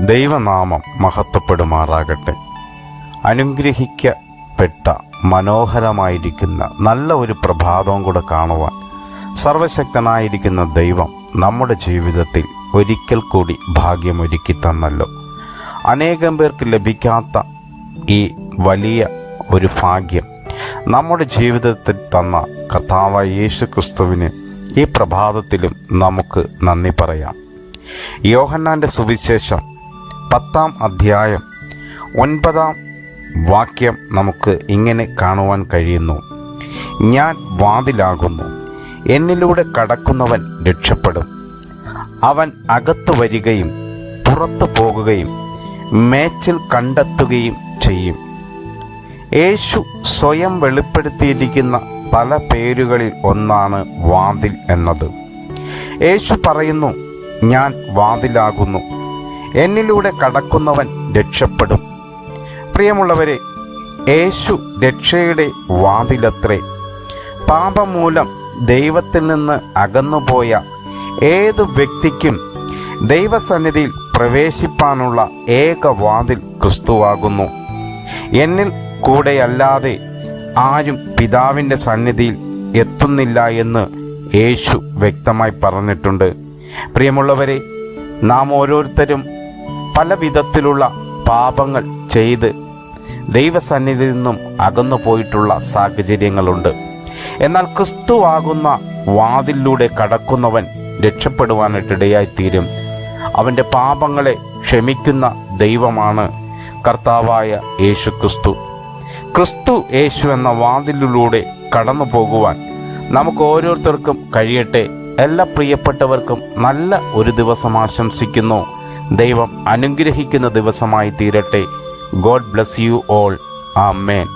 ദൈവനാമം മഹത്വപ്പെടുമാറാകട്ടെ. അനുഗ്രഹിക്കപ്പെട്ട മനോഹരമായിരിക്കുന്ന നല്ല ഒരു പ്രഭാതവും കൂടെ കാണുവാൻ സർവശക്തനായിരിക്കുന്ന ദൈവം നമ്മുടെ ജീവിതത്തിൽ ഒരിക്കൽ കൂടി ഭാഗ്യമൊരുക്കി തന്നല്ലോ. അനേകം പേർക്ക് ലഭിക്കാത്ത ഈ വലിയ ഒരു ഭാഗ്യം നമ്മുടെ ജീവിതത്തിൽ തന്ന കർത്താവായ യേശു ക്രിസ്തുവിന് ഈ പ്രഭാതത്തിലും നമുക്ക് നന്ദി പറയാം. യോഹന്നാന്റെ സുവിശേഷം പത്താം അധ്യായം ഒൻപതാം വാക്യം നമുക്ക് ഇങ്ങനെ കാണുവാൻ കഴിയുന്നു. ഞാൻ വാതിലാകുന്നു. എന്നിലൂടെ കടക്കുന്നവൻ രക്ഷപ്പെടും. അവൻ അകത്തു വരികയും പുറത്തു പോകുകയും മേച്ചിൽ കണ്ടെത്തുകയും ചെയ്യും. യേശു സ്വയം വെളിപ്പെടുത്തിയിരിക്കുന്ന പല പേരുകളിൽ ഒന്നാണ് വാതിൽ എന്നത്. യേശു പറയുന്നു ഞാൻ വാതിലാകുന്നു. എന്നിലൂടെ കടക്കുന്നവൻ രക്ഷപ്പെടും. പ്രിയമുള്ളവരെ യേശു രക്ഷയുടെ വാതിലത്രേ. പാപമൂലം ദൈവത്തിൽ നിന്ന് അകന്നുപോയ ഏതു വ്യക്തിക്കും ദൈവസന്നിധിയിൽ പ്രവേശിപ്പാനുള്ള ഏക വാതിൽ ക്രിസ്തുവാകുന്നു. എന്നിൽ കൂടെയല്ലാതെ ആരും പിതാവിന്റെ സന്നിധിയിൽ എത്തുന്നില്ല എന്ന് യേശു വ്യക്തമായി പറഞ്ഞിട്ടുണ്ട്. പ്രിയമുള്ളവരെ നാം ഓരോരുത്തരും പല വിധത്തിലുള്ള പാപങ്ങൾ ചെയ്ത് ദൈവസന്നിധി നിന്നും അകന്നു പോയിട്ടുള്ള സാഹചര്യങ്ങളുണ്ട്. എന്നാൽ ക്രിസ്തുവാകുന്ന വാതിലൂടെ കടക്കുന്നവൻ രക്ഷപ്പെടുവാനായിട്ടിടയായിത്തീരും അവന്റെ പാപങ്ങളെ ക്ഷമിക്കുന്ന ദൈവമാണ് കർത്താവായ യേശു ക്രിസ്തു ക്രിസ്തു യേശു എന്ന വാതിലിലൂടെ കടന്നു പോകുവാൻ നമുക്ക് ഓരോരുത്തർക്കും കഴിയട്ടെ. എല്ലാ പ്രിയപ്പെട്ടവർക്കും നല്ല ഒരു ദിവസം ആശംസിക്കുന്നു. ദൈവം അനുഗ്രഹിക്കുന്ന ദിവസമായി തീരട്ടെ. God bless you all. Amen.